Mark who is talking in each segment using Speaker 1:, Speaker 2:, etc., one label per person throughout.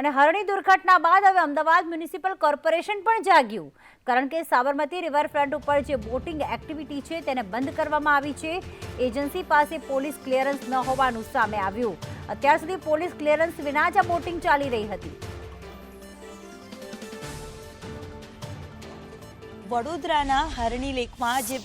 Speaker 1: અને હરણી દુર્ઘટના બાદ હવે અમદાવાદ મ્યુનિસિપલ કોર્પોરેશન પણ જાગ્યું. કારણ કે સાબરમતી રિવરફ્રન્ટ ઉપર જે બોટિંગ એક્ટિવિટી છે તેને બંધ કરવામાં આવી છે. એજન્સી પાસે પોલીસ ક્લિયરન્સ ન હોવાનું સામે આવ્યું. અત્યાર સુધી પોલીસ ક્લિયરન્સ વિના જ આ બોટિંગ ચાલી રહી હતી.
Speaker 2: વડોદરાના હરણી લેકમાં જે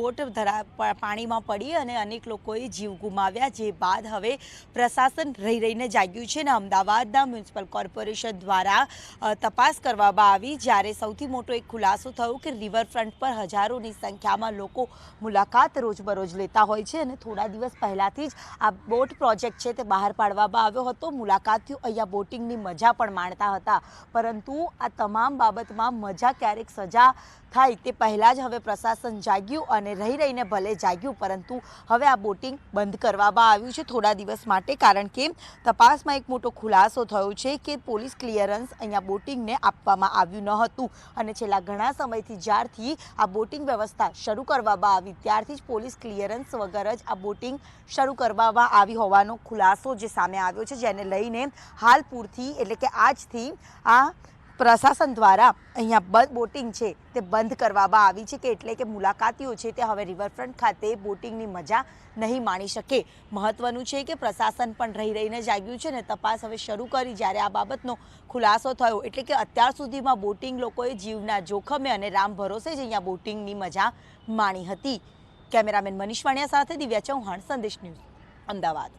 Speaker 2: બોટ ધરા પાણીમાં પડી અને અનેક લોકોએ જીવ ગુમાવ્યા, જે બાદ હવે પ્રશાસન રહી રહીને જાગ્યું છે અને અમદાવાદના મ્યુનિસિપલ કોર્પોરેશન દ્વારા તપાસ કરવામાં આવી જ્યારે સૌથી મોટો એક ખુલાસો થયો કે રિવરફ્રન્ટ પર હજારોની સંખ્યામાં લોકો મુલાકાત રોજબરોજ લેતા હોય છે અને થોડા દિવસ પહેલાંથી જ આ બોટ પ્રોજેક્ટ છે તે બહાર પાડવામાં આવ્યો હતો. મુલાકાતીઓ અહીંયા બોટિંગની મજા પણ માણતા હતા. પરંતુ આ તમામ બાબતમાં મજા ક્યારેક સજા થાય તે પહેલાં જ હવે પ્રશાસન જાગ્યું અને રહી રહીને ભલે જાગ્યું, પરંતુ હવે આ બોટિંગ બંધ કરવામાં આવ્યું છે થોડા દિવસ માટે, કારણ કે તપાસમાં એક મોટો ખુલાસો થયો છે કે પોલીસ ક્લિયરન્સ અહીંયા બોટિંગને આપવામાં આવ્યું ન હતું અને છેલ્લા ઘણા સમયથી જ્યારથી આ બોટિંગ વ્યવસ્થા શરૂ કરવામાં આવી, ત્યારથી જ પોલીસ ક્લિયરન્સ વગર જ આ બોટિંગ શરૂ કરવામાં આવી હોવાનો ખુલાસો જે સામે આવ્યો છે, જેને લઈને હાલ પૂરથી, એટલે કે આજથી આ પ્રશાસન દ્વારા અહીંયા બોટિંગ છે તે બંધ કરવામાં આવી છે કે એટલે કે મુલાકાતીઓ છે તે હવે રિવરફ્રન્ટ ખાતે બોટિંગની મજા નહીં માણી શકે. મહત્વનું છે કે પ્રશાસન પણ રહી રહીને જાગ્યું છે ને તપાસ હવે શરૂ કરી જ્યારે આ બાબતનો ખુલાસો થયો. એટલે કે અત્યાર સુધીમાં બોટિંગ લોકોએ જીવના જોખમે અને રામ ભરોસે જ અહીંયા બોટિંગની મજા માણી હતી. કેમેરામેન મનીષ વાણિયા સાથે દિવ્યા ચૌહાણ, સંદેશ ન્યૂઝ, અમદાવાદ.